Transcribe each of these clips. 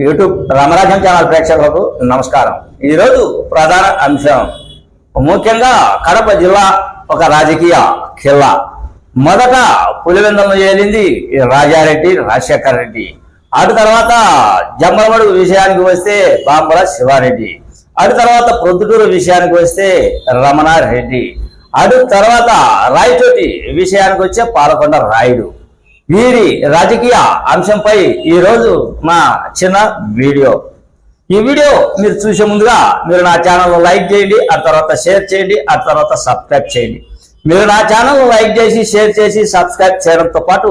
YouTube Ramarajam channel ప్రేక్షకులకు నమస్కారం. ఈరోజు ప్రధాన అంశం. ముఖ్యంగా కడప జిల్లా ఒక రాజకీయ ఖిల్లా. మొదట పులివెందులను ఏలింది రాజారెడ్డి రాజశేఖర్ రెడ్డి. అటు తర్వాత జమ్మలమడుగు విషయానికి వస్తే బాంబల శివారెడ్డి. అటు తర్వాత ప్రొద్దుటూరు విషయానికి వస్తే రమణారెడ్డి. అటు తర్వాత రాయచోటి విషయానికి వచ్చే పాలకొండ రాయుడు. వీరి రాజకీయ అంశంపై ఈరోజు మా చిన్న వీడియో. ఈ వీడియో మీరు చూసే ముందుగా మీరు నా ఛానల్ లైక్ చేయండి ఆ తర్వాత షేర్ చేయండి ఆ తర్వాత సబ్స్క్రైబ్ చేయండి. మీరు నా ఛానల్ లైక్ చేసి షేర్ చేసి సబ్స్క్రైబ్ చేయడంతో పాటు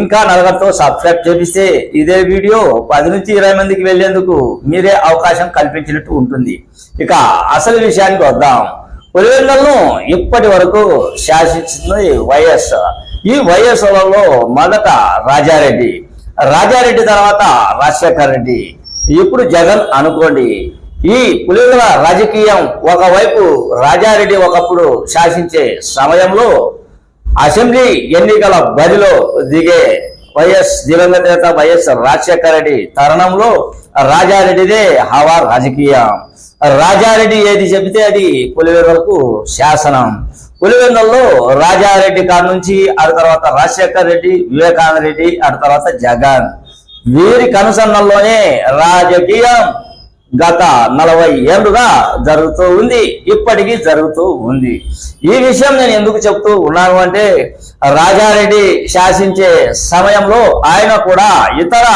ఇంకా నలుగురితో సబ్స్క్రైబ్ చేపిస్తే ఇదే వీడియో పది నుంచి ఇరవై మందికి వెళ్ళేందుకు మీరే అవకాశం కల్పించినట్టు ఉంటుంది. ఇక అసలు విషయానికి వద్దాం. పులివెందులను ఇప్పటి వరకు శాసించింది వైఎస్ ఈ వైఎస్లలో మొదట రాజారెడ్డి రాజారెడ్డి తర్వాత రాజశేఖర్ రెడ్డి. ఇప్పుడు జగన్ అనుకోండి ఈ పులిగల రాజకీయం ఒకవైపు రాజారెడ్డి ఒకప్పుడు శాసించే సమయంలో అసెంబ్లీ ఎన్నికల బరిలో దిగే వైఎస్ దివంగత నేత వైఎస్ రాజశేఖర రెడ్డి తరుణంలో రాజారెడ్డిదే హవా రాజకీయం. రాజారెడ్డి ఏది చెబితే అది పులివెందులకు శాసనం. పులివెందుల్లో రాజారెడ్డి కాడ నుంచి ఆ తర్వాత రాజశేఖర్ రెడ్డి వివేకానంద రెడ్డి ఆ తర్వాత జగన్. వీరి కనుసన్నల్లోనే రాజకీయం గత నలభై ఏళ్ళుగా జరుగుతూ ఉంది. ఇప్పటికీ జరుగుతూ ఉంది. ఈ విషయం నేను ఎందుకు చెప్తూ ఉన్నాను అంటే రాజారెడ్డి శాసించే సమయంలో ఆయన కూడా ఇతర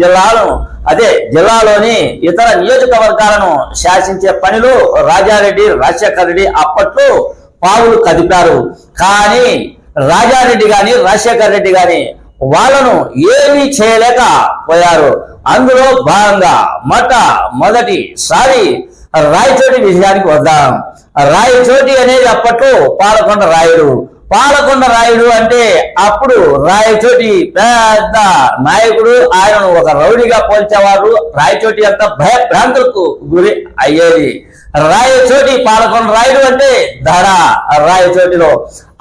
జిల్లాలను అదే జిల్లాలోని ఇతర నియోజకవర్గాలను శాసించే పనిలో రాజారెడ్డి రాజశేఖర రెడ్డి అప్పట్లో పావులు కదిపారు. కానీ రాజారెడ్డి గాని రాజశేఖర్ రెడ్డి గాని వాళ్ళను ఏమీ చేయలేక పోయారు. అందులో భాగంగా మొట్ట మొదటిసారి రాయచోటి విషయానికి వద్దాం. రాయచోటి అనేది అప్పట్లో పాలకొండ రాయుడు. పాలకొండ రాయుడు అంటే అప్పుడు రాయచోటి పెద్ద నాయకుడు ఆయనను ఒక రౌడీగా పోల్చేవారు. రాయచోటి అంతా భయభ్రాంతులకు గురి అయ్యేది. రాయచోటి పాలకొండ రాయుడు అంటే దడ రాయచోటిలో.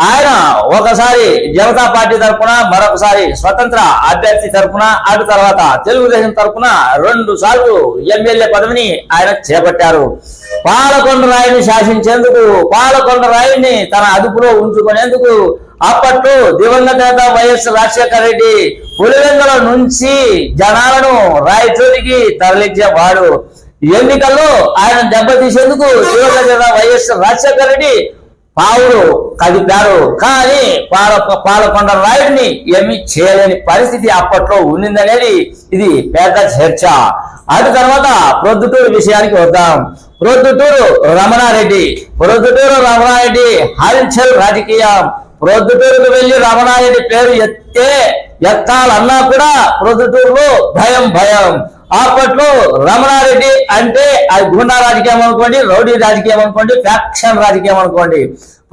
ఆయన ఒకసారి జనతా పార్టీ తరఫున మరొకసారి స్వతంత్ర అభ్యర్థి తరఫున అటు తర్వాత తెలుగుదేశం తరఫున రెండు సార్లు ఎమ్మెల్యే పదవిని ఆయన చేపట్టారు. పాలకొండ రాయుని శాసించేందుకు పాలకొండ రాయుడిని తన అదుపులో ఉంచుకునేందుకు అప్పట్లో దివంగత నేత వైఎస్ రాజశేఖర రెడ్డి పులివెందుల నుంచి జనాలను రాయచోటికి తరలించేవాడు. ఎన్నికల్లో ఆయన దెబ్బతీసేందుకు దివంగత వైఎస్ రాజశేఖర రెడ్డి పావులు కదిపారు. కానీ పాల పాలకొండ రాయుడిని ఏమి చేయలేని పరిస్థితి అప్పట్లో ఉండిందనేది ఇది పేద చర్చ. అటు తర్వాత ప్రొద్దుటూరు విషయానికి వద్దాం. ప్రొద్దుటూరు రమణారెడ్డి ప్రొద్దుటూరు రమణారెడ్డి హల్చల్ రాజకీయం. ప్రొద్దుటూరుకు వెళ్ళి రమణారెడ్డి పేరు ఎత్తే ఎత్తాలన్నా కూడా ప్రొద్దుటూరులో భయం భయం. అప్పట్లో రమణారెడ్డి అంటే అది గుండా రాజకీయం అనుకోండి రౌడీ రాజకీయం అనుకోండి ఫ్యాక్షన్ రాజకీయం అనుకోండి.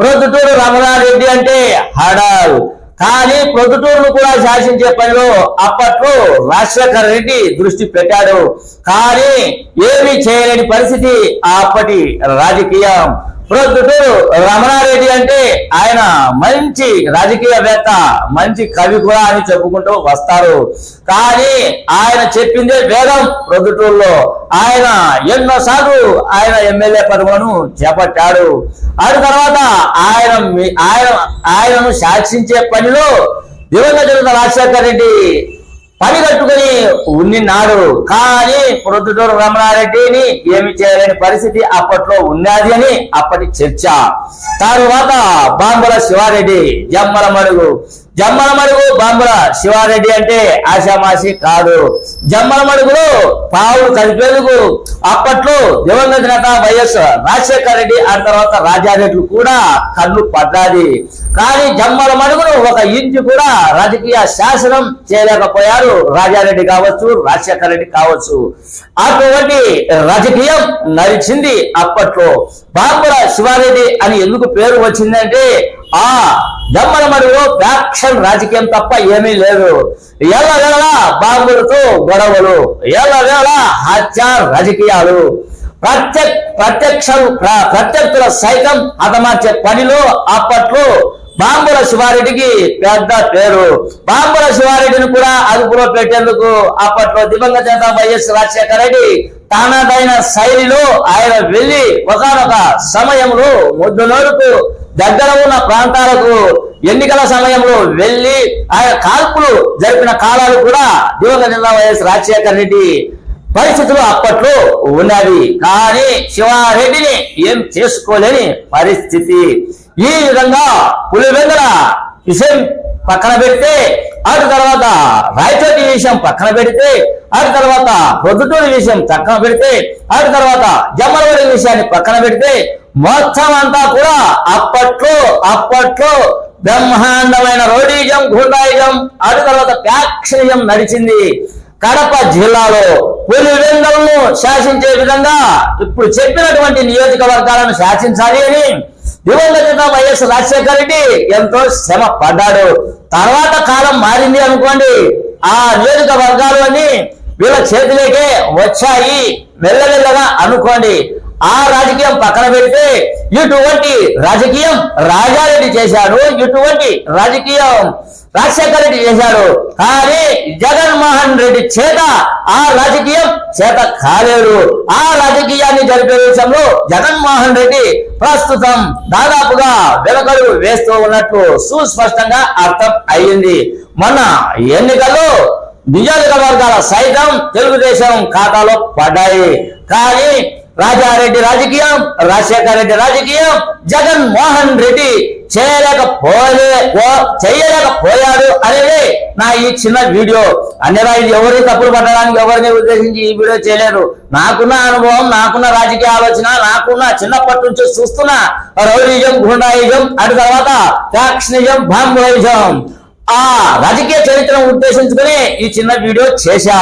ప్రొద్దుటూరు రమణారెడ్డి అంటే హడాల్ కానీ ప్రొద్దుటూరును కూడా శాసించే పనిలో అప్పట్లో రాజశేఖర రెడ్డి దృష్టి పెట్టాడు. కానీ ఏమీ చేయలేని పరిస్థితి అప్పటి రాజకీయం. ప్రొద్దుటూరు రమణారెడ్డి అంటే ఆయన మంచి రాజకీయవేత్త మంచి కవి కూడా అని చెప్పుకుంటూ వస్తారు. కానీ ఆయన చెప్పిందే వేదం ప్రొద్దుటూరులో ఆయన ఎన్నోసార్లు ఆయన ఎమ్మెల్యే పదవులను చేపట్టాడు. ఆ తర్వాత ఆయన ఆయన ఆయనను శాసించే పనిలో దివంగత రాజశేఖర్ రెడ్డి పని కట్టుకుని ఉన్నినాడు. కానీ ప్రొద్దుటూరు రమణారెడ్డిని ఏమి చేయలేని పరిస్థితి అప్పట్లో ఉన్నది అని అప్పటి చర్చ. తరువాత బాంబుల శివారెడ్డి జమ్మల మడుగు. జమ్మల మడుగు బాంబుల శివారెడ్డి అంటే ఆశామాసి కాదు. జమ్మల మడుగులో పావులు కలిపేందుకు అప్పట్లో దివంగత నేత వైఎస్ రాజశేఖర రెడ్డి ఆ తర్వాత రాజారెడ్డి కూడా కన్ను పడ్డాది. కానీ జమ్మల మడుగును ఒక ఇంచు కూడా రాజకీయ శాసనం చేయలేకపోయారు రాజారెడ్డి కావచ్చు రాజశేఖర రెడ్డి కావచ్చు. అటువంటి రాజకీయం నడిచింది అప్పట్లో. బాంబుల శివారెడ్డి అని ఎందుకు పేరు వచ్చిందంటే ఆ దమ్మల మడుగులో ఫ్యాక్షన్ రాజకీయం తప్ప ఏమీ లేదు. ఎల్లవేళ బాంబులతో గొడవలు ఎల్లవేళ హత్య రాజకీయాలు. ప్రత్యక్ ప్రత్యక్ష ప్రత్యర్థుల సైతం హతమార్చే పనిలో అప్పట్లో బాంబుల శివారెడ్డికి పెద్ద పేరు. బాంబుల శివారెడ్డిని కూడా అదుపులో పెట్టేందుకు అప్పట్లో దివంగత వైఎస్ రాజశేఖర రెడ్డి తానదైన శైలిలో ఆయన వెళ్ళి ఒకనొక సమయంలో ముద్దునోరుకు దగ్గర ఉన్న ప్రాంతాలకు ఎన్నికల సమయంలో వెళ్ళి ఆయన కాల్పులు జరిపిన కాలాలు కూడా దివంగత నేత వైఎస్ రాజశేఖర రెడ్డి పరిస్థితులు అప్పట్లో ఉన్నవి. కానీ శివారెడ్డిని ఏం చేసుకోలేని పరిస్థితి. ఈ విధంగా పులివెందల విషయం పక్కన పెడితే అటు తర్వాత రాయచోటి విషయం పక్కన పెడితే అటు తర్వాత ప్రొద్దుటూరి విషయం పక్కన పెడితే అటు తర్వాత జమ్మలవాడి విషయాన్ని పక్కన పెడితే మొత్తం అంతా కూడా అప్పట్లో అప్పట్లో బ్రహ్మాండమైన రోడీజం గుండాయిజం అటు తర్వాత ప్యాక్షనిజం నడిచింది. కడప జిల్లాలో పులివెందులను శాసించే విధంగా ఇప్పుడు చెప్పినటువంటి నియోజకవర్గాలను శాసించాలి అని దివంగత వైఎస్ రాజశేఖర రెడ్డి ఎంతో శ్రమ పడ్డాడు. తర్వాత కాలం మారింది అనుకోండి ఆ నియోజకవర్గాలు అన్ని వీళ్ళ చేతిలోకే వచ్చాయి. మెల్లమెల్లగా అనుకోండి ఆ రాజకీయం పక్కన పెడితే ఇటువంటి రాజకీయం రాజారెడ్డి చేశాడు ఇటువంటి రాజకీయం రాజశేఖర రెడ్డి చేశాడు. కానీ జగన్మోహన్ రెడ్డి చేత ఆ రాజకీయం చేత కాలేదు. ఆ రాజకీయాన్ని జరిపే విషయంలో జగన్మోహన్ రెడ్డి ప్రస్తుతం దాదాపుగా వెలకలు వేస్తూ ఉన్నట్లు సుస్పష్టంగా అర్థం అయ్యింది. మొన్న ఎన్నికల్లో నియోజకవర్గాల సైతం తెలుగుదేశం ఖాతాలో పడ్డాయి. కానీ రాజారెడ్డి రాజకీయం రాజశేఖర రెడ్డి రాజకీయం జగన్ మోహన్ రెడ్డి చేయలేకపోలే పో- చేయలేకపోయాడు అనేది నా ఈ చిన్న వీడియో. అన్నరా ఇది ఎవరు తప్పులు పట్టడానికి ఎవరిని ఉద్దేశించి ఈ వీడియో చేయలేరు? నాకున్న అనుభవం నాకున్న రాజకీయ ఆలోచన నాకున్న చిన్నప్పటి నుంచి చూస్తున్న రౌడీజం గుండాయిజం అటు తర్వాత ఫ్యాక్షనిజం బాంబుయిజం ఆ రాజకీయ చరిత్రను ఉద్దేశించుకుని ఈ చిన్న వీడియో చేశా.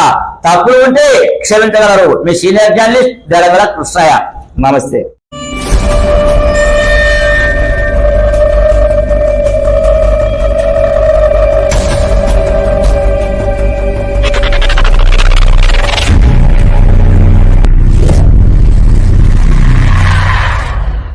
తప్పులు ఉంటే క్షమించగలరు. మీ సీనియర్ జర్నలిస్ట్ దడగల కృష్ణయ్య. నమస్తే.